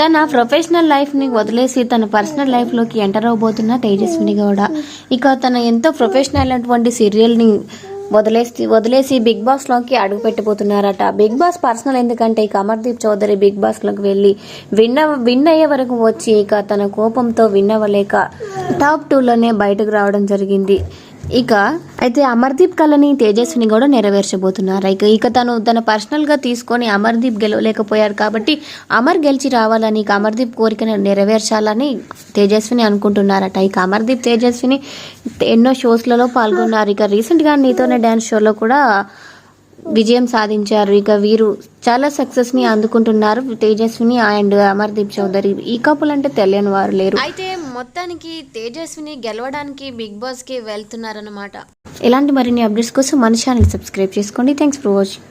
తన ప్రొఫెషనల్ లైఫ్ని వదిలేసి తన పర్సనల్ లైఫ్లోకి ఎంటర్ అవబోతున్న తేజస్విని గౌడ. ఇక తన ఎంతో ప్రొఫెషనల్ అయినటువంటి సీరియల్ని వదిలేసి వదిలేసి బిగ్ బాస్లోకి అడుగు పెట్టబోతున్నారట. బిగ్ బాస్ పర్సనల్ ఎందుకంటే ఇక అమర్దీప్ చౌదరి బిగ్ బాస్లోకి వెళ్ళి విన్న విన్ అయ్యే వరకు వచ్చి ఇక తన కోపంతో విన్ అవ్వలేక టాప్ టూలోనే బయటకు రావడం జరిగింది. ఇక అయితే అమర్దీప్ కళని తేజస్విని కూడా నెరవేర్చబోతున్నారు. ఇక ఇక తను తన పర్సనల్గా తీసుకొని అమర్దీప్ గెలవలేకపోయారు కాబట్టి అమర్ గెలిచి రావాలని ఇక అమర్దీప్ కోరికను నెరవేర్చాలని తేజస్విని అనుకుంటున్నారట. ఇక అమర్దీప్ తేజస్విని ఎన్నో షోస్లలో పాల్గొన్నారు. ఇక రీసెంట్గా నీతోనే డ్యాన్స్ షోలో కూడా విజయం సాధించారు. ఇక వీరు చాలా సక్సెస్ని అందుకుంటున్నారు తేజస్విని అండ్ అమర్దీప్ చౌదరి. ఈ కపుల్ అంటే తెలియని వారు లేరు. అయితే మొత్తానికి తేజస్విని గెలవడానికి బిగ్ బాస్కి వెళ్తున్నారన్నమాట. ఇలాంటి మరిన్ని అప్డేట్స్ కోసం మన ఛానల్ సబ్స్క్రైబ్ చేసుకోండి. Thanks for watching